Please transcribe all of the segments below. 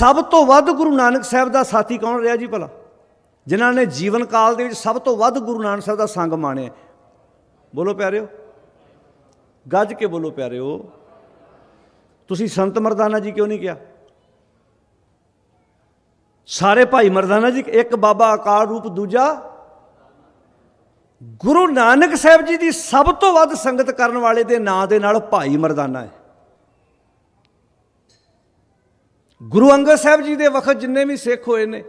ਸਭ ਤੋਂ ਵੱਧ ਗੁਰੂ ਨਾਨਕ ਸਾਹਿਬ ਦਾ ਸਾਥੀ ਕੌਣ ਰਿਹਾ ਜੀ ਭਲਾ? ਜਿਨ੍ਹਾਂ ਨੇ ਜੀਵਨ ਕਾਲ ਦੇ ਵਿੱਚ ਸਭ ਤੋਂ ਵੱਧ ਗੁਰੂ ਨਾਨਕ ਸਾਹਿਬ ਦਾ ਸੰਗ ਮਾਣਿਆ ਬੋਲੋ ਪਿਆਰਿਓ। ਗੱਜ ਕੇ ਬੋਲੋ ਪਿਆਰਿਓ। ਤੁਸੀਂ ਸੰਤ ਮਰਦਾਨਾ ਜੀ ਕਿਉਂ ਨਹੀਂ ਕਿਹਾ? ਸਾਰੇ ਭਾਈ ਮਰਦਾਨਾ ਜੀ, ਇੱਕ ਬਾਬਾ ਅਕਾਲ ਰੂਪ, ਦੂਜਾ ਗੁਰੂ ਨਾਨਕ ਸਾਹਿਬ ਜੀ ਦੀ ਸਭ ਤੋਂ ਵੱਧ ਸੰਗਤ ਕਰਨ ਵਾਲੇ ਦੇ ਨਾਂ ਦੇ ਨਾਲ ਭਾਈ ਮਰਦਾਨਾ ਹੈ। ਗੁਰੂ ਅੰਗਦ ਸਾਹਿਬ ਜੀ ਦੇ ਵਕਤ ਜਿੰਨੇ ਵੀ ਸਿੱਖ ਹੋਏ ਨੇ,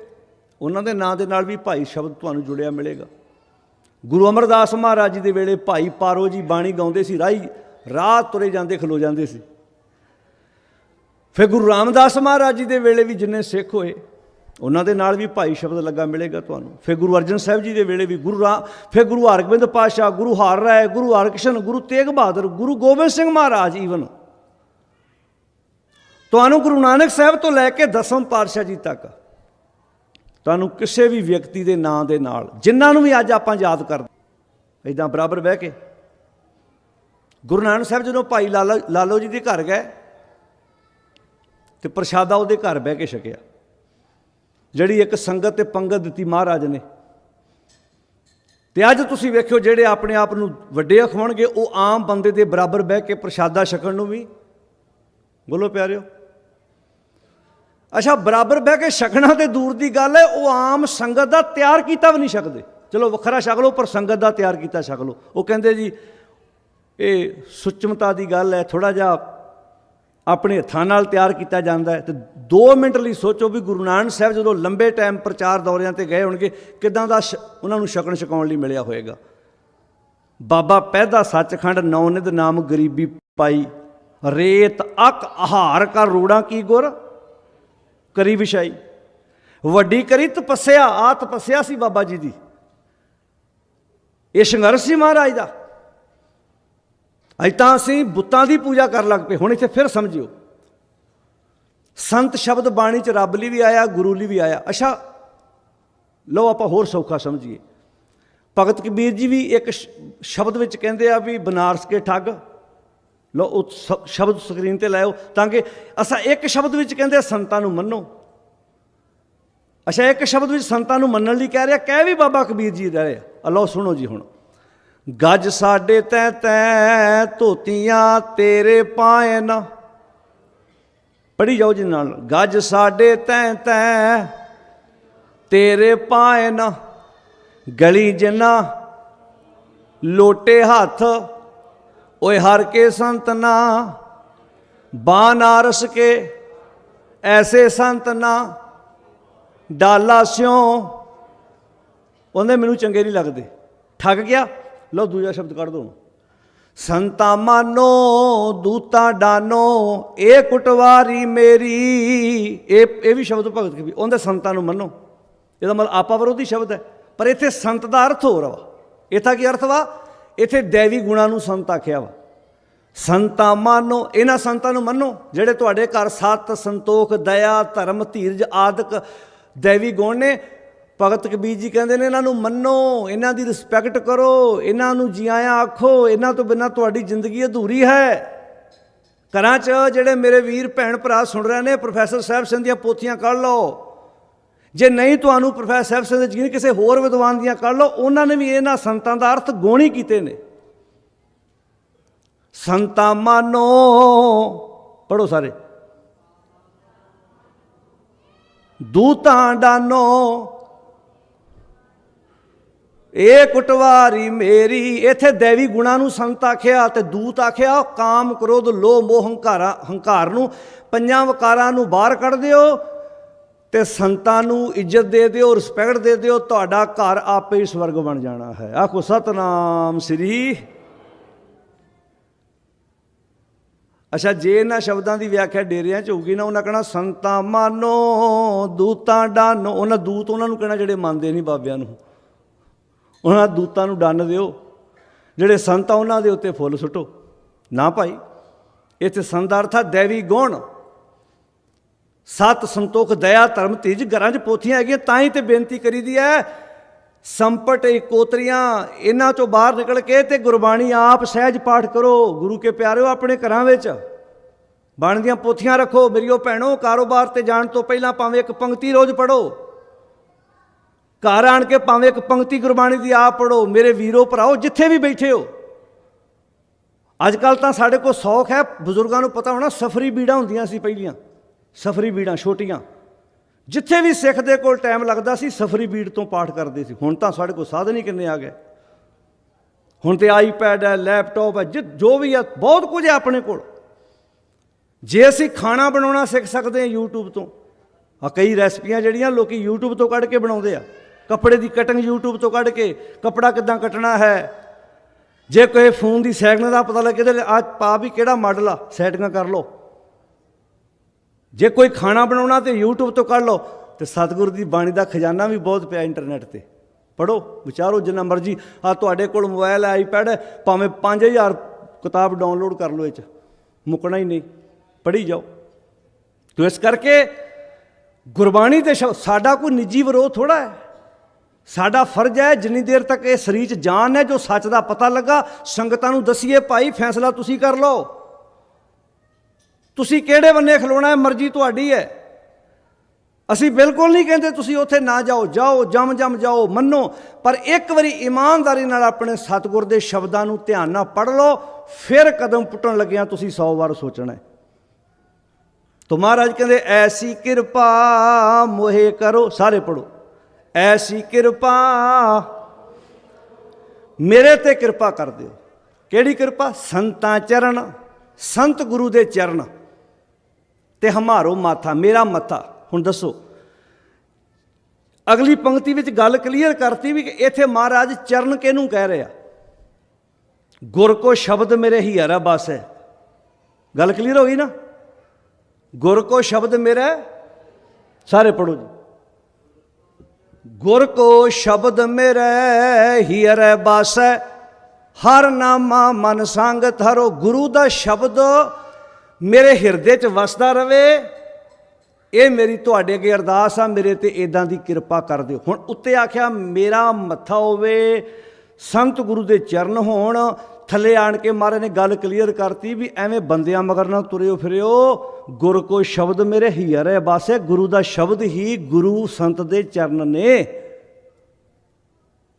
ਉਹਨਾਂ ਦੇ ਨਾਂ ਦੇ ਨਾਲ ਵੀ ਭਾਈ ਸ਼ਬਦ ਤੁਹਾਨੂੰ ਜੁੜਿਆ ਮਿਲੇਗਾ। ਗੁਰੂ ਅਮਰਦਾਸ ਮਹਾਰਾਜ ਜੀ ਦੇ ਵੇਲੇ ਭਾਈ ਪਾਰੋ ਜੀ ਬਾਣੀ ਗਾਉਂਦੇ ਸੀ ਰਾਹੀ ਰਾਹ ਤੁਰੇ ਜਾਂਦੇ, ਖਲੋ ਜਾਂਦੇ ਸੀ। ਫਿਰ ਗੁਰੂ ਰਾਮਦਾਸ ਮਹਾਰਾਜ ਜੀ ਦੇ ਵੇਲੇ ਵੀ ਜਿੰਨੇ ਸਿੱਖ ਹੋਏ, ਉਹਨਾਂ ਦੇ ਨਾਲ ਵੀ ਭਾਈ ਸ਼ਬਦ ਲੱਗਾ ਮਿਲੇਗਾ ਤੁਹਾਨੂੰ। ਫਿਰ ਗੁਰੂ ਅਰਜਨ ਸਾਹਿਬ ਜੀ ਦੇ ਵੇਲੇ ਵੀ ਗੁਰੂ ਰਾ, ਫਿਰ ਗੁਰੂ ਹਰਗੋਬਿੰਦ ਪਾਤਸ਼ਾਹ, ਗੁਰੂ ਹਰ ਰਾਏ, ਗੁਰੂ ਹਰਕ੍ਰਿਸ਼ਨ, ਗੁਰੂ ਤੇਗ ਬਹਾਦਰ, ਗੁਰੂ ਗੋਬਿੰਦ ਸਿੰਘ ਮਹਾਰਾਜ ਈਵਨ ਤੁਹਾਨੂੰ ਗੁਰੂ ਨਾਨਕ ਸਾਹਿਬ ਤੋਂ ਲੈ ਕੇ ਦਸਮ ਪਾਤਸ਼ਾਹ ਜੀ ਤੱਕ, ਤੁਹਾਨੂੰ ਕਿਸੇ ਵੀ ਵਿਅਕਤੀ ਦੇ ਨਾਂ ਦੇ ਨਾਲ, ਜਿਨ੍ਹਾਂ ਨੂੰ ਵੀ ਅੱਜ ਆਪਾਂ ਯਾਦ ਕਰਦੇ ਇਦਾਂ ਬਰਾਬਰ ਬਹਿ ਕੇ। ਗੁਰੂ ਨਾਨਕ ਸਾਹਿਬ ਜਦੋਂ ਭਾਈ ਲਾਲਾ, ਲਾਲੋ ਜੀ ਦੇ ਘਰ ਗਏ, ਤੇ ਪ੍ਰਸ਼ਾਦਾ ਉਹਦੇ ਘਰ ਬਹਿ ਕੇ ਛਕਿਆ। ਜਿਹੜੀ ਇੱਕ ਸੰਗਤ ਤੇ ਪੰਗਤ ਦਿੱਤੀ ਮਹਾਰਾਜ ਨੇ। ਤੇ ਅੱਜ ਤੁਸੀਂ ਵੇਖਿਓ ਜਿਹੜੇ ਆਪਣੇ ਆਪ ਨੂੰ ਵੱਡੇ ਅਖਵਾਉਣਗੇ ਉਹ ਆਮ ਬੰਦੇ ਦੇ ਬਰਾਬਰ ਬਹਿ ਕੇ ਪ੍ਰਸ਼ਾਦਾ ਛਕਣ ਨੂੰ ਵੀ। ਬੋਲੋ ਪਿਆਰਿਓ। ਅੱਛਾ, ਬਰਾਬਰ ਬਹਿ ਕੇ ਛਕਣਾ ਤੇ ਦੂਰ ਦੀ ਗੱਲ ਹੈ, ਉਹ ਆਮ ਸੰਗਤ ਦਾ ਤਿਆਰ ਕੀਤਾ ਵੀ ਨਹੀਂ ਛਕਦੇ। ਚਲੋ, ਵੱਖਰਾ ਛਕ ਲਓ, ਪਰ ਸੰਗਤ ਦਾ ਤਿਆਰ ਕੀਤਾ ਛਕ ਲਓ। ਉਹ ਕਹਿੰਦੇ ਜੀ, ਇਹ ਸੁਚਮਤਾ ਦੀ ਗੱਲ ਹੈ ਥੋੜਾ ਜਿਹਾ ਆਪਣੇ ਹੱਥਾਂ ਨਾਲ ਤਿਆਰ ਕੀਤਾ ਜਾਂਦਾ ਹੈ। ਤੇ 2 ਮਿੰਟ ਲਈ ਸੋਚੋ ਵੀ ਗੁਰੂ ਨਾਨਕ ਸਾਹਿਬ ਜਦੋਂ ਲੰਬੇ ਟਾਈਮ ਪ੍ਰਚਾਰ ਦੌਰਿਆਂ ਤੇ ਗਏ ਹੋਣਗੇ, ਕਿਦਾਂ ਦਾ ਸ਼- ਉਹਨਾਂ ਨੂੰ ਛਕਣ ਛਕਾਉਣ ਲਈ ਮਿਲਿਆ ਹੋਵੇਗਾ ਬਾਬਾ ਪਹਿਦਾ ਸੱਚਖੰਡ, ਨੌ ਨੌਨਿਦ ਨਾਮ ਗਰੀਬੀ ਪਾਈ। ਰੇਤ ਅਕ, ਆਹਾਰ ਕਰ ਰੋੜਾਂ ਕੀ ਗੁਰ? ਕਰੀ ਵਿਛਾਈ। ਵੱਡੀ ਕਰੀ ਤਪੱਸਿਆ ਆ ਤਪੱਸਿਆ ਸੀ ਬਾਬਾ ਜੀ ਦੀ। ਇਹ ਸੰਘਰਸ਼ ਸੀ ਮਹਾਰਾਜ ਦਾ। ਅੱਜ ਤਾਂ ਅਸੀਂ ਬੁੱਤਾਂ ਦੀ ਪੂਜਾ ਕਰਨ ਲੱਗ ਪਏ। ਹੁਣ ਇੱਥੇ ਫਿਰ ਸਮਝਿਓ। ਸੰਤ ਸ਼ਬਦ ਬਾਣੀ ਚ ਰੱਬ ਲਈ ਵੀ ਆਇਆ, ਗੁਰੂ ਲਈ ਵੀ ਆਇਆ। ਅੱਛਾ, ਲਓ ਆਪਾਂ ਹੋਰ ਸੌਖਾ ਸਮਝੀਏ। ਭਗਤ ਕਬੀਰ ਜੀ ਵੀ ਇੱਕ ਸ਼ਬਦ ਵਿੱਚ ਕਹਿੰਦੇ ਆ ਵੀ ਬਨਾਰਸ ਕੇ ਠੱਗ। ਲਓ, ਉਹ ਸ- ਸ਼ਬਦ ਸਕਰੀਨ ਤੇ ਲਾਓ ਤਾਂ ਕਿ ਅਸਾਂ ਇੱਕ ਸ਼ਬਦ ਵਿੱਚ ਕਹਿੰਦੇ ਸੰਤਾਂ ਨੂੰ ਮੰਨੋ। ਅੱਛਾ ਇੱਕ ਸ਼ਬਦ ਵਿੱਚ ਸੰਤਾਂ ਨੂੰ ਮੰਨਣ ਲਈ ਕਹਿ ਰਿਹਾ ਕਹਿ ਵੀ ਬਾਬਾ ਕਬੀਰ ਜੀ ਰਹੇ ਰਿਹਾ ਆਹ ਲਓ, ਸੁਣੋ ਜੀ ਹੁਣ। ਗੱਜ ਸਾਡੇ ਤੈ ਤੈ ਧੋਤੀਆਂ, ਤੇਰੇ ਪਾਏ ਨਾ। ਪੜੀ ਜਾਓ ਜੀ ਨਾਲ। ਗੱਜ ਸਾਡੇ ਤੈ ਤੈ ਤੇਰੇ ਪਾਏ ਨਾ। ਗਲੀ ਜਿਨਾ ਲੋਟੇ ਹੱਥ ਓਏ ਹਰ ਕੇ ਸੰਤ ਨਾ ਬਾਨਾਰਸ ਕੇ, ਐਸੇ ਸੰਤ ਨਾ, ਡਾਲਾ ਸਿਓ ਉਹਨੇ ਮੈਨੂੰ ਚੰਗੇ ਨਹੀਂ ਲੱਗਦੇ। ਠੱਗ ਗਿਆ? ਲਓ ਦੂਜਾ ਸ਼ਬਦ ਕੱਢ ਦੋ। ਸੰਤਾ ਮਾਨੋ, ਦੂਤਾ ਡਾਨੋ, ਇਹ ਕੁਟਵਾਰੀ ਮੇਰੀ। ਇਹ ਇਹ ਵੀ ਸ਼ਬਦ ਭਗਤ ਕਬੀਰ ਉਹਦੇ ਸੰਤਾਂ ਨੂੰ ਮੰਨੋ। ਇਹਦਾ ਮਤਲਬ ਆਪਾ ਵਿਰੋਧੀ ਸ਼ਬਦ ਹੈ, ਪਰ ਇੱਥੇ ਸੰਤ ਦਾ ਅਰਥ ਹੋਰ ਵਾ। ਇਥਾ ਕੀ ਅਰਥ ਵਾ? ਇੱਥੇ ਦੇਵੀ ਗੁਣਾ ਨੂੰ ਸੰਤ ਆਖਿਆ ਵਾ। ਸੰਤਾਂ ਮਾਨੋ, ਇਹਨਾਂ ਸੰਤਾਂ ਨੂੰ ਮੰਨੋ, ਜਿਹੜੇ ਤੁਹਾਡੇ ਘਰ ਸਤ ਸੰਤੋਖ, ਦਇਆ, ਧਰਮ, ਧੀਰਜ ਆਦਿਕ ਦੇਵੀ ਗੁਣ ਨੇ, ਭਗਤ ਕਬੀਰ ਜੀ ਕਹਿੰਦੇ ਨੇ ਇਹਨਾਂ ਨੂੰ ਮੰਨੋ, ਇਹਨਾਂ ਦੀ ਰਿਸਪੈਕਟ ਕਰੋ, ਇਹਨਾਂ ਨੂੰ ਜੀ ਆਇਆਂ ਆਖੋ, ਇਹਨਾਂ ਤੋਂ ਬਿਨਾਂ ਤੁਹਾਡੀ ਜ਼ਿੰਦਗੀ ਅਧੂਰੀ ਹੈ। ਘਰਾਂ 'ਚ ਜਿਹੜੇ ਮੇਰੇ ਵੀਰ ਭੈਣ ਭਰਾ ਸੁਣ ਰਹੇ ਨੇ, ਪ੍ਰੋਫੈਸਰ ਸਾਹਿਬ ਸਿੰਘ ਦੀਆਂ ਪੋਥੀਆਂ ਕੱਢ ਲਓ। ਜੇ ਨਹੀਂ ਤੁਹਾਨੂੰ ਪ੍ਰੋਫੈਸਰ ਸਾਹਿਬ ਸਿੰਘ ਦੇ ਕਿਸੇ ਹੋਰ ਵਿਦਵਾਨ ਦੀਆਂ ਕੱਢ ਲਓ, ਉਹਨਾਂ ਨੇ ਵੀ ਇਹਨਾਂ ਸੰਤਾਂ ਦਾ ਅਰਥ ਗੋਣੀ ਕੀਤੇ ਨੇ। ਸੰਤਾ ਮਾਨੋ ਪੜੋ ਸਾਰੇ। ਦੂਤਾਂ ਡਾਨੋ, ਇਹ ਕੁਟਵਾਰੀ ਮੇਰੀ, ਇਥੇ ਦੇਵੀ ਗੁਣਾ ਨੂੰ ਸੰਤ ਆਖਿਆ ਤੇ ਦੂਤ ਆਖਿਆ, ਕਾਮ ਕ੍ਰੋਧ, ਲੋਭ, ਮੋਹ, ਹੰਕਾਰਾ, ਹੰਕਾਰ ਨੂੰ ਪੰਜਾਂ ਵਕਾਰਾਂ ਨੂੰ ਬਾਹਰ ਕੱਢ ਦਿਓ ਤੇ ਸੰਤਾਂ ਨੂੰ ਇੱਜ਼ਤ ਦੇ ਦਿਓ ਰਿਸਪੈਕਟ ਦੇ ਦਿਓ, ਤੁਹਾਡਾ ਘਰ ਆਪੇ ਹੀ ਸਵਰਗ ਬਣ ਜਾਣਾ ਹੈ। ਆਖੋ, ਸਤਨਾਮ ਸ੍ਰੀ। ਅੱਛਾ, ਜੇ ਇਹਨਾਂ ਸ਼ਬਦਾਂ ਦੀ ਵਿਆਖਿਆ ਡੇਰਿਆਂ 'ਚ ਹੋਊਗੀ ਨਾ, ਉਹਨਾਂ ਕਹਣਾ, ਸੰਤਾਂ ਮਾਨੋ, ਦੂਤਾਂ ਡਾਨੋ। ਉਹਨਾਂ ਦੂਤ ਉਹਨਾਂ ਨੂੰ ਕਹਿਣਾ, ਜਿਹੜੇ ਮੰਨਦੇ ਨਹੀਂ ਬਾਬਿਆਂ ਨੂੰ। ਉਹਨਾਂ ਦੂਤਾਂ ਨੂੰ ਡੰਨ ਦਿਓ। ਜਿਹੜੇ ਸੰਤ ਆ ਉਹਨਾਂ ਦੇ ਉੱਤੇ ਫੁੱਲ ਸੁੱਟੋ। ਨਾ ਭਾਈ, ਇੱਥੇ ਸੰਤ ਅਰਥ ਆ, ਦੇਵੀ ਗੁਣ। ਸਤ ਸੰਤੋਖ, ਦਇਆ, ਧਰਮ, ਤੀਜ, ਘਰਾਂ 'ਚ ਪੋਥੀਆਂ ਹੈਗੀਆਂ, ਤਾਂ ਹੀ ਤੇ ਬੇਨਤੀ ਕਰੀਦੀ ਹੈ ਸੰਪਟ ਇਕੋਤਰੀਆਂ, ਇਹਨਾਂ ਚੋਂ ਬਾਹਰ ਨਿਕਲ ਕੇ ਤੇ ਗੁਰਬਾਣੀ ਆਪ ਸਹਿਜ ਪਾਠ ਕਰੋ। ਗੁਰੂ ਕੇ ਪਿਆਰਿਓ, ਆਪਣੇ ਘਰਾਂ ਵਿੱਚ ਬਾਣੀ ਦੀਆਂ ਪੋਥੀਆਂ ਰੱਖੋ। ਮੇਰੀਓ ਭੈਣੋ, ਕਾਰੋਬਾਰ ਤੇ ਜਾਣ ਤੋਂ ਪਹਿਲਾਂ ਭਾਵੇਂ ਇੱਕ ਪੰਕਤੀ ਰੋਜ਼ ਪੜੋ ਘਰ ਆਣ ਕੇ ਭਾਵੇਂ ਇੱਕ ਪੰਕਤੀ ਗੁਰਬਾਣੀ ਦੀ ਆਪ ਪੜੋ ਮੇਰੇ ਵੀਰੋ, ਭਰਾਓ, ਜਿੱਥੇ ਵੀ ਬੈਠੇ ਹੋ। ਅੱਜ ਕੱਲ ਤਾਂ ਸਾਡੇ ਕੋਲ ਸੌਖ ਹੈ। ਬਜ਼ੁਰਗਾਂ ਨੂੰ ਪਤਾ ਹੋਣਾ, ਸਫਰੀ ਬੀੜਾਂ ਹੁੰਦੀਆਂ ਸੀ ਪਹਿਲੀਆਂ। ਸਫਰੀ ਬੀੜਾਂ ਛੋਟੀਆਂ। ਜਿੱਥੇ ਵੀ ਸਿੱਖ ਦੇ ਕੋਲ ਟਾਈਮ ਲੱਗਦਾ ਸੀ, ਸਫਰੀ ਬੀੜ ਤੋਂ ਪਾਠ ਕਰਦੇ ਸੀ। ਹੁਣ ਤਾਂ ਸਾਡੇ ਕੋਲ ਸਾਧਨ ਹੀ ਕਿੰਨੇ ਆ ਗਏ। ਹੁਣ ਤੇ ਆਈਪੈਡ ਹੈ ਲੈਪਟਾਪ ਹੈ, ਜਿ- ਜੋ ਵੀ ਹੈ, ਬਹੁਤ ਕੁਝ ਹੈ ਆਪਣੇ ਕੋਲ। ਜੇ ਅਸੀਂ ਖਾਣਾ ਬਣਾਉਣਾ ਸਿੱਖ ਸਕਦੇ ਹਾਂ YouTube ਤੋਂ ਆ ਕਈ ਰੈਸਪੀਆਂ ਜਿਹੜੀਆਂ ਲੋਕੀ YouTube ਤੋਂ ਕੱਢ ਕੇ ਬਣਾਉਂਦੇ ਆ। ਕੱਪੜੇ ਦੀ ਕਟਿੰਗ YouTube ਤੋਂ ਕੱਢ ਕੇ, ਕੱਪੜਾ ਕਿੱਦਾਂ ਕੱਟਣਾ ਹੈ? ਜੇ ਕੋਈ ਫੋਨ ਦੀ ਸੈਟਿੰਗ ਦਾ ਪਤਾ ਲੱਗੇ ਤੇ ਆ ਪਾ ਵੀ ਕਿਹੜਾ ਮਾਡਲ ਆ, ਸੈਟਿੰਗਾਂ ਕਰ ਲਓ। ਜੇ ਕੋਈ ਖਾਣਾ ਬਣਾਉਣਾ ਤੇ YouTube ਤੋਂ ਕੱਢ ਲਓ, ਤੇ ਸਤਿਗੁਰੂ ਦੀ ਬਾਣੀ ਦਾ ਖਜ਼ਾਨਾ ਵੀ ਬਹੁਤ ਪਿਆ ਇੰਟਰਨੈਟ ਤੇ। ਪੜੋ ਵਿਚਾਰੋ ਜਿੰਨਾ ਮਰਜ਼ੀ। ਆ ਤੁਹਾਡੇ ਕੋਲ ਮੋਬਾਈਲ ਹੈ ਆਈਪੈਡ ਹੈ ਭਾਵੇਂ 5000 ਕਿਤਾਬ ਡਾਊਨਲੋਡ ਕਰ ਲਓ ਇਹ ਚ। ਮੁੱਕਣਾ ਹੀ ਨਹੀਂ। ਪੜ੍ਹੀ ਜਾਓ। ਤੋ ਇਸ ਕਰਕੇ ਗੁਰਬਾਣੀ ਤੇ ਸ਼ਬ- ਸਾਡਾ ਕੋਈ ਨਿੱਜੀ ਵਿਰੋਧ ਥੋੜਾ ਹੈ। ਸਾਡਾ ਫਰਜ਼ ਹੈ ਜਿੰਨੀ ਦੇਰ ਤੱਕ ਇਹ ਸਰੀਰ 'ਚ ਜਾਨ ਹੈ, ਜੋ ਸੱਚ ਦਾ ਪਤਾ ਲੱਗਾ, ਸੰਗਤਾਂ ਨੂੰ ਦਸੀਏ, ਭਾਈ, ਫੈਸਲਾ ਤੁਸੀਂ ਕਰ ਲਓ। ਤੁਸੀਂ ਕਿਹੜੇ ਬੰਨੇ ਖਲੋਣਾ ਹੈ? ਮਰਜ਼ੀ ਤੁਹਾਡੀ ਹੈ। ਅਸੀਂ ਬਿਲਕੁਲ ਨਹੀਂ ਕਹਿੰਦੇ ਤੁਸੀਂ ਉੱਥੇ ਨਾ ਜਾਓ ਜਾਓ, ਜਮ ਜਮ, ਜਾਓ, ਮੰਨੋ। ਪਰ ਇੱਕ ਵਾਰੀ ਇਮਾਨਦਾਰੀ ਨਾਲ ਆਪਣੇ ਸਤਿਗੁਰ ਦੇ ਸ਼ਬਦਾਂ ਨੂੰ ਧਿਆਨ ਨਾਲ ਪੜ੍ਹ ਲਓ, ਫਿਰ ਕਦਮ ਪੁੱਟਣ ਲੱਗਿਆਂ ਤੁਸੀਂ 100 ਵਾਰ ਸੋਚਣਾ ਹੈ। ਤੋ ਮਹਾਰਾਜ ਕਹਿੰਦੇ, ਐਸੀ ਕਿਰਪਾ ਮੋਹੇ ਕਰੋ, ਸਾਰੇ ਪੜੋ ਐਸੀ ਕਿਰਪਾ ਮੇਰੇ ਤੇ ਕਿਰਪਾ ਕਰ ਦਿਓ। ਕਿਹੜੀ ਕਿਰਪਾ? ਸੰਤਾਂ ਚਰਨ, ਸੰਤ ਗੁਰੂ ਦੇ ਚਰਨ। ਤੇ ਹਮਾਰੋ ਮਾਥਾ, ਮੇਰਾ ਮੱਥਾ। ਹੁਣ ਦੱਸੋ, ਅਗਲੀ ਪੰਕਤੀ ਵਿੱਚ ਗੱਲ ਕਲੀਅਰ ਕਰਤੀ ਵੀ ਕਿ ਇੱਥੇ ਮਹਾਰਾਜ ਚਰਨ ਕਿਹਨੂੰ ਕਹਿ ਰਿਹਾ? ਗੁਰ ਕੋ ਸ਼ਬਦ ਮੇਰੇ ਹੀ ਹਰਾ ਬਸ ਹੈ। ਗੱਲ ਕਲੀਅਰ ਹੋ ਗਈ ਨਾ? ਗੁਰ ਕੋ ਸ਼ਬਦ ਮੇਰਾ ਸਾਰੇ ਪੜੋ ਜੀ। ਗੁਰ ਕੋ ਸ਼ਬਦ ਮੇਰੇ ਹੀ ਹੀਰੇ ਹੈ। ਹਰ ਨਾਮਾ ਮਨ ਸੰਗ ਧਰੋ ਗੁਰੂ ਦਾ ਸ਼ਬਦ ਮੇਰੇ ਹਿਰਦੇ 'ਚ ਵਸਦਾ ਰਵੇ, ਇਹ ਮੇਰੀ ਤੁਹਾਡੇ ਅੱਗੇ ਅਰਦਾਸ ਆ, ਮੇਰੇ ਤੇ ਇਦਾਂ ਦੀ ਕਿਰਪਾ ਕਰ ਦਿਓ। ਹੁਣ ਉੱਤੇ ਆਖਿਆ, ਮੇਰਾ ਮੱਥਾ ਹੋਵੇ, ਸੰਤ ਗੁਰੂ ਦੇ ਚਰਨ ਹੋਣ, ਥੱਲੇ ਆਣ ਕੇ ਮਾਰੇ ਨੇ ਗੱਲ ਕਲੀਅਰ ਕਰਤੀ ਵੀ ਐਵੇਂ ਬੰਦਿਆਂ ਮਗਰ ਨਾ ਤੁਰਿਓ ਫਿਰਿਓ, ਗੁਰ ਕੋ ਸ਼ਬਦ ਮੇਰੇ ਹੀਰੇ ਬਾਸੇ ਗੁਰੂ ਦਾ ਸ਼ਬਦ ਹੀ ਗੁਰੂ ਸੰਤ ਦੇ ਚਰਨ ਨੇ।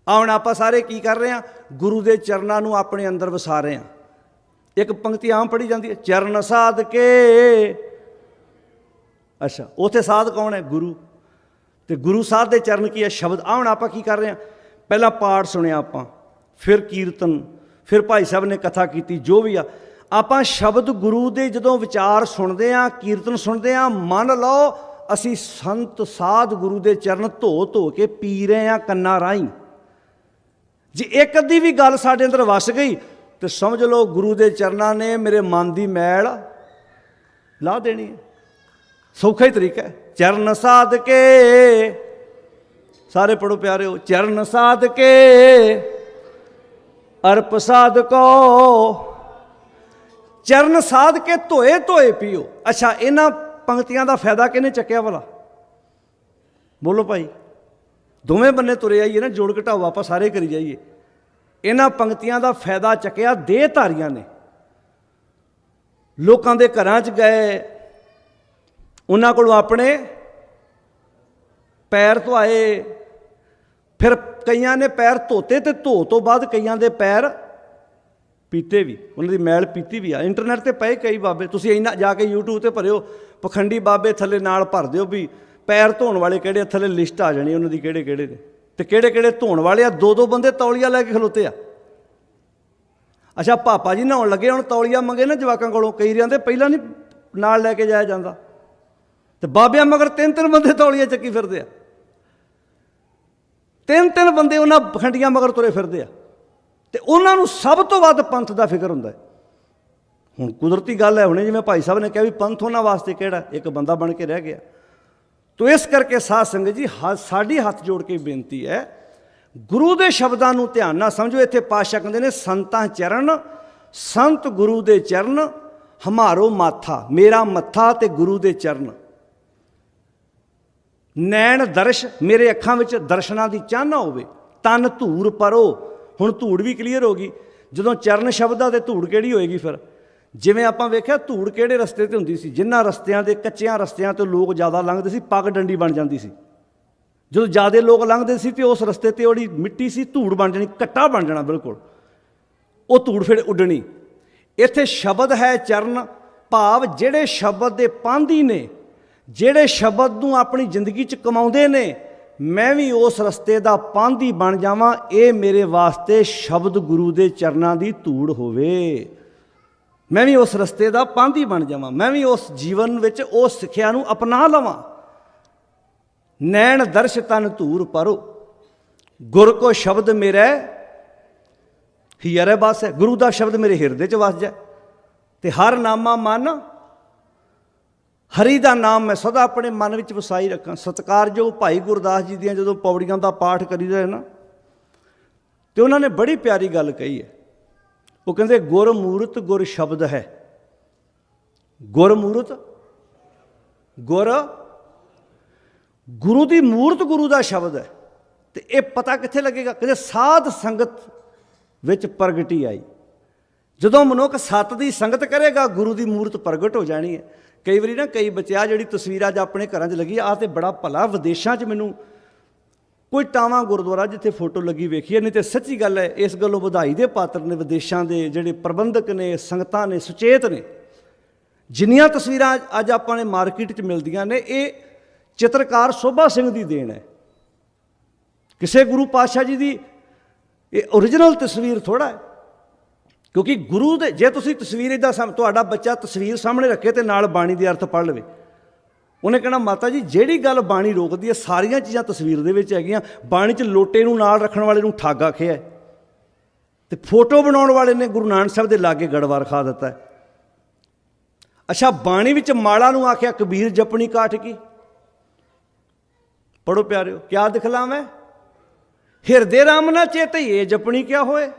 ਆ ਹੁਣ ਆਪਾਂ ਸਾਰੇ ਕੀ ਕਰ ਰਹੇ ਆ? ਗੁਰੂ ਦੇ ਚਰਨਾਂ ਨੂੰ ਆਪਣੇ ਅੰਦਰ ਵਸਾ ਰਹੇ ਆ। ਇੱਕ ਪੰਕਤੀ ਆਮ ਪੜੀ ਜਾਂਦੀ ਹੈ, ਚਰਨ ਸਾਧ ਕੇ ਅੱਛਾ, ਉਥੇ ਸਾਧ ਕੌਣ ਹੈ? ਗੁਰੂ। ਤੇ ਗੁਰੂ ਸਾਹਿਬ ਦੇ ਚਰਨ ਕੀ ਹੈ? ਸ਼ਬਦ। ਆ ਹੁਣ ਆਪਾਂ ਕੀ ਕਰ ਰਹੇ ਹਾਂ? ਪਹਿਲਾਂ ਪਾਠ ਸੁਣਿਆ ਆਪਾਂ, ਫਿਰ ਕੀਰਤਨ, ਫਿਰ ਭਾਈ ਸਾਹਿਬ ਨੇ ਕਥਾ ਕੀਤੀ, ਜੋ ਵੀ ਆ। ਆਪਾਂ ਸ਼ਬਦ ਗੁਰੂ ਦੇ ਜਦੋਂ ਵਿਚਾਰ ਸੁਣਦੇ ਆ ਕੀਰਤਨ ਸੁਣਦੇ ਆ ਮੰਨ ਲਓ ਅਸੀਂ ਸੰਤ ਸਾਧ ਗੁਰੂ ਦੇ ਚਰਨ ਧੋ ਧੋ ਕੇ ਪੀ ਰਹੇ ਆ ਕੰਨਾਂ ਰਾਹੀਂ। ਜੇ ਇੱਕ ਅੱਧੀ ਵੀ ਗੱਲ ਸਾਡੇ ਅੰਦਰ ਵਸ ਗਈ ਤੇ ਸਮਝ ਲਓ ਗੁਰੂ ਦੇ ਚਰਨਾਂ ਨੇ ਮੇਰੇ ਮਨ ਦੀ ਮੈਲ ਲਾ ਦੇਣੀ ਹੈ। ਸੌਖਾ ਹੀ ਤਰੀਕਾ ਹੈ। ਚਰਨ ਸਾਧ ਕੇ ਸਾਰੇ ਪੜੋ ਪਿਆਰਿਓ, ਚਰਨ ਸਾਧ ਕੇ ਅਰਪ ਸਾਧ ਕੋ ਚਰਨ ਸਾਧ ਕੇ ਧੋਏ ਧੋਏ ਪੀਓ। ਅੱਛਾ, ਇਹਨਾਂ ਪੰਕਤੀਆਂ ਦਾ ਫਾਇਦਾ ਕਿਹਨੇ ਚੱਕਿਆ ਭਲਾ? ਬੋਲੋ ਭਾਈ। ਦੋਵੇਂ ਬੰਨੇ ਤੁਰੇ ਆਈਏ ਨਾ, ਜੋੜ ਘਟਾਓ, ਆਪਾਂ ਸਾਰੇ ਕਰੀ ਜਾਈਏ। ਇਹਨਾਂ ਪੰਕਤੀਆਂ ਦਾ ਫਾਇਦਾ ਚੱਕਿਆ ਦੇਹਧਾਰੀਆਂ ਨੇ। ਲੋਕਾਂ ਦੇ ਘਰਾਂ 'ਚ ਗਏ। ਉਹਨਾਂ ਕੋਲੋਂ ਆਪਣੇ ਪੈਰ ਧੋਏ ਫਿਰ ਕਈਆਂ ਨੇ ਪੈਰ ਧੋਤੇ ਤੇ ਧੋ ਤੋਂ ਬਾਅਦ ਕਈਆਂ ਦੇ ਪੈਰ ਪੀਤੇ ਵੀ। ਉਹਨਾਂ ਦੀ ਮੈਲ ਪੀਤੀ ਵੀ ਆ। ਇੰਟਰਨੈਟ ਤੇ ਪਏ ਕਈ ਬਾਬੇ। ਤੁਸੀਂ ਇੰਨਾ ਜਾ ਕੇ YouTube ਤੇ ਭਰਿਓ, ਪਖੰਡੀ ਬਾਬੇ ਥੱਲੇ ਨਾਲ ਭਰ ਦਿਓ ਵੀ ਪੈਰ ਧੋਣ ਵਾਲੇ ਕਿਹੜੇ ਥੱਲੇ ਲਿਸਟ ਆ ਜਾਣੀ ਉਹਨਾਂ ਦੀ ਕਿਹੜੇ ਕਿਹੜੇ ਦੇ ਤੇ ਕਿਹੜੇ ਕਿਹੜੇ ਧੋਣ ਵਾਲੇ ਆ? ਦੋ ਦੋ ਬੰਦੇ ਤੌਲੀਆ ਲੈ ਕੇ ਖਲੋਤੇ ਆ। ਅੱਛਾ, ਪਾਪਾ ਜੀ ਨਹਾਉਣ ਲੱਗੇ, ਹੁਣ ਤੌਲੀਆ ਮੰਗੇ ਨਾ ਜਵਾਕਾਂ ਕੋਲੋਂ, ਕਈ ਰਿਆਂ ਦੇ ਪਹਿਲਾਂ ਨਹੀਂ ਨਾਲ ਲੈ ਕੇ ਜਾਇਆ ਜਾਂਦਾ। ਤੇ ਬਾਬਿਆਂ ਮਗਰ ਤਿੰਨ ਤਿੰਨ ਬੰਦੇ ਤੌਲੀਆ ਚੱਕੀ ਫਿਰਦੇ ਆ। ਤਿੰਨ ਤਿੰਨ ਬੰਦੇ ਉਹਨਾਂ ਖੰਡੀਆਂ ਮਗਰ ਤੁਰੇ ਫਿਰਦੇ ਆ। ਤੇ ਉਹਨਾਂ ਨੂੰ ਸਭ ਤੋਂ ਵੱਧ ਪੰਥ ਦਾ ਫਿਕਰ ਹੁੰਦਾ ਹੈ। ਹੁਣ ਕੁਦਰਤੀ ਗੱਲ ਹੈ, ਹੁਣੇ ਜਿਵੇਂ ਭਾਈ ਸਾਹਿਬ ਨੇ ਕਿਹਾ ਵੀ ਪੰਥ ਉਹਨਾਂ ਵਾਸਤੇ ਕਿਹੜਾ ਇੱਕ ਬੰਦਾ ਬਣ ਕੇ ਰਹਿ ਗਿਆ। ਤੋ ਇਸ ਕਰਕੇ ਸਾਧ ਸੰਗਤ ਜੀ, ਹ- ਸਾਡੀ ਹੱਥ ਜੋੜ ਕੇ ਬੇਨਤੀ ਹੈ, ਗੁਰੂ ਦੇ ਸ਼ਬਦਾਂ ਨੂੰ ਧਿਆਨ ਨਾਲ ਸਮਝੋ, ਇੱਥੇ ਪਾਤਸ਼ਾਹ ਕਹਿੰਦੇ ਨੇ, ਸੰਤਾਂ ਚਰਨ, ਸੰਤ ਗੁਰੂ ਦੇ ਚਰਨ, ਹਮਾਰੋ ਮਾਥਾ, ਮੇਰਾ ਮੱਥਾ ਤੇ ਗੁਰੂ ਦੇ ਚਰਨ। ਨੈਣ ਦਰਸ਼, ਮੇਰੇ ਅੱਖਾਂ ਵਿੱਚ ਦਰਸ਼ਨਾਂ ਦੀ ਚਾਹਨਾ ਹੋਵੇ, ਤਨ ਧੂੜ ਪਰੋ, ਹੁਣ ਧੂੜ ਵੀ ਕਲੀਅਰ ਹੋ ਗਈ, ਜਦੋਂ ਚਰਨ ਸ਼ਬਦ ਆ ਤੇ ਧੂੜ ਕਿਹੜੀ ਹੋਏਗੀ ਫਿਰ? ਜਿਵੇਂ ਆਪਾਂ ਵੇਖਿਆ ਧੂੜ ਕਿਹੜੇ ਰਸਤੇ ਤੇ ਹੁੰਦੀ ਸੀ? ਜਿਨ੍ਹਾਂ ਰਸਤਿਆਂ ਦੇ ਕੱਚਿਆਂ ਰਸਤਿਆਂ ਤੇ ਲੋਕ ਜ਼ਿਆਦਾ ਲੰਘਦੇ ਸੀ, ਪੱਗ ਡੰਡੀ ਬਣ ਜਾਂਦੀ ਸੀ। ਜਦੋਂ ਜ਼ਿਆਦਾ ਲੋਕ ਲੰਘਦੇ ਸੀ ਤੇ ਉਸ ਰਸਤੇ ਤੇ ਉਹਦੀ ਮਿੱਟੀ ਸੀ, ਧੂੜ ਬਣ ਜਾਣੀ, ਕੱਟਾ ਬਣ ਜਾਣਾ ਬਿਲਕੁਲ। ਉਹ ਧੂੜ ਫਿਰ ਉੱਡਣੀ। ਇੱਥੇ ਸ਼ਬਦ ਹੈ ਚਰਨ, ਭਾਵ ਜਿਹੜੇ ਸ਼ਬਦ ਦੇ ਪਾਂਦੀ ਨੇ, ਜਿਹੜੇ ਸ਼ਬਦ ਨੂੰ ਆਪਣੀ ਜ਼ਿੰਦਗੀ 'ਚ ਕਮਾਉਂਦੇ ਨੇ, ਮੈਂ ਵੀ ਉਸ ਰਸਤੇ ਦਾ ਪਾਂਦੀ ਬਣ ਜਾਵਾਂ, ਇਹ ਮੇਰੇ ਵਾਸਤੇ ਸ਼ਬਦ ਗੁਰੂ ਦੇ ਚਰਨਾਂ ਦੀ ਧੂੜ ਹੋਵੇ। ਮੈਂ ਵੀ ਉਸ ਰਸਤੇ ਦਾ ਪਾਂਧੀ ਬਣ ਜਾਵਾਂ। ਮੈਂ ਵੀ ਉਸ ਜੀਵਨ ਵਿੱਚ ਉਸ ਸਿੱਖਿਆ ਨੂੰ ਅਪਣਾ ਲਵਾਂ। ਨੈਣ ਦਰਸ਼ ਤਨ ਧੂਰ ਪਰੋ। ਗੁਰ ਕੋ ਸ਼ਬਦ ਮੇਰੇ ਹੀਰੇ ਬਸ। ਹੈ ਗੁਰੂ ਦਾ ਸ਼ਬਦ ਮੇਰੇ ਹਿਰਦੇ 'ਚ ਵਸ ਜਾਏ। ਤੇ ਹਰ ਨਾਮਾ ਮਨ, ਹਰੀ ਦਾ ਨਾਮ ਮੈਂ ਸਦਾ ਆਪਣੇ ਮਨ ਵਿੱਚ ਵਸਾਈ ਰੱਖਾਂ। ਸਤਿਕਾਰਯੋਗ ਭਾਈ ਗੁਰਦਾਸ ਜੀ ਦੀਆਂ ਜਦੋਂ ਪੌੜੀਆਂ ਦਾ ਪਾਠ ਕਰੀਦਾ ਹੈ ਨਾ, ਤੇ ਉਹਨਾਂ ਨੇ ਬੜੀ ਪਿਆਰੀ ਗੱਲ ਕਹੀ ਹੈ। ਉਹ ਕਹਿੰਦੇ ਗੁਰ ਮੂਰਤ ਗੁਰ ਸ਼ਬਦ ਹੈ। ਗੁਰ ਮੂਰਤ ਗੁਰ, ਗੁਰੂ ਦੀ ਮੂਰਤ ਗੁਰੂ ਦਾ ਸ਼ਬਦ ਹੈ। ਤੇ ਇਹ ਪਤਾ ਕਿੱਥੇ ਲੱਗੇਗਾ? ਕਹਿੰਦੇ ਸਾਧ ਸੰਗਤ ਵਿੱਚ ਪ੍ਰਗਟੀ ਆਈ। ਜਦੋਂ ਮਨੁੱਖ ਸੱਤ ਦੀ ਸੰਗਤ ਕਰੇਗਾ, ਗੁਰੂ ਦੀ ਮੂਰਤ ਪ੍ਰਗਟ ਹੋ ਜਾਣੀ ਹੈ। ਕਈ ਵਾਰੀ ਨਾ ਕਈ ਬੱਚੇ ਜਿਹੜੀ ਤਸਵੀਰ ਅੱਜ ਆਪਣੇ ਘਰਾਂ 'ਚ ਲੱਗੀ ਆ ਤੇ ਬੜਾ ਭਲਾ ਵਿਦੇਸ਼ਾਂ 'ਚ ਮੈਨੂੰ ਕੋਈ ਟਾਵਾਂ ਗੁਰਦੁਆਰਾ ਜਿੱਥੇ ਫੋਟੋ ਲੱਗੀ ਵੇਖੀ ਹੈ, ਨਹੀਂ ਤੇ ਸੱਚੀ ਗੱਲ ਹੈ, ਇਸ ਗੱਲੋਂ ਵਧਾਈ ਦੇ ਪਾਤਰ ਨੇ, ਵਿਦੇਸ਼ਾਂ ਦੇ ਜਿਹੜੇ ਪ੍ਰਬੰਧਕ ਨੇ, ਸੰਗਤਾਂ ਨੇ, ਸੁਚੇਤ ਨੇ, ਜਿੰਨੀਆਂ ਤਸਵੀਰਾਂ ਅੱਜ ਆਪਾਂ ਨੇ ਮਾਰਕੀਟ 'ਚ ਮਿਲਦੀਆਂ ਨੇ, ਇਹ ਚਿੱਤਰਕਾਰ ਸੋਭਾ ਸਿੰਘ ਦੀ ਦੇਣ ਹੈ। ਕਿਸੇ ਗੁਰੂ ਪਾਤਸ਼ਾਹ ਜੀ ਦੀ ਇਹ origignal ਤਸਵੀਰ ਥੋੜਾ ਹੈ, ਕਿਉਂਕਿ ਗੁਰੂ ਦੇ, ਜੇ ਤੁਸੀਂ ਤਸਵੀਰ ਇਦਾਂ ਸਾਹਮ, ਤੁਹਾਡਾ ਬੱਚਾ ਤਸਵੀਰ ਸਾਹਮਣੇ ਰੱਖੇ ਤੇ ਨਾਲ ਬਾਣੀ ਦੇ ਅਰਥ ਪੜ੍ਹ ਲਵੇ ਉਹਨੇ ਕਹਿਣਾ, ਮਾਤਾ ਜੀ, ਜਿਹੜੀ ਗੱਲ ਬਾਣੀ ਰੋਕਦੀ ਹੈ, ਸਾਰੀਆਂ ਚੀਜ਼ਾਂ ਤਸਵੀਰ ਦੇ ਵਿੱਚ ਹੈਗੀਆਂ ਬਾਣੀ 'ਚ ਲੋਟੇ ਨੂੰ ਨਾਲ ਰੱਖਣ ਵਾਲੇ ਨੂੰ ਠੱਗ ਖਿਆ ਹੈ। ਤੇ ਫੋਟੋ ਬਣਾਉਣ ਵਾਲੇ ਨੇ ਗੁਰੂ ਨਾਨਕ ਸਾਹਿਬ ਦੇ ਲਾਗੇ ਗੜਵਾਰ ਖਾ ਦਿੱਤਾ ਹੈ। ਅੱਛਾ, ਬਾਣੀ ਵਿੱਚ ਮਾਲਾ ਨੂੰ ਆਖਿਆ, ਕਬੀਰ ਜਪਣੀ ਕਾਠ ਕੀ ਪੜੋ ਪਿਆਰਿਓ, ਕਿਆ ਦਿਖਲਾ ਹਿਰਦੇ ਰਾਮ ਨਾ ਚੇਤਈਏ ਜਪਣੀ ਕਿਆ ਹੋਏ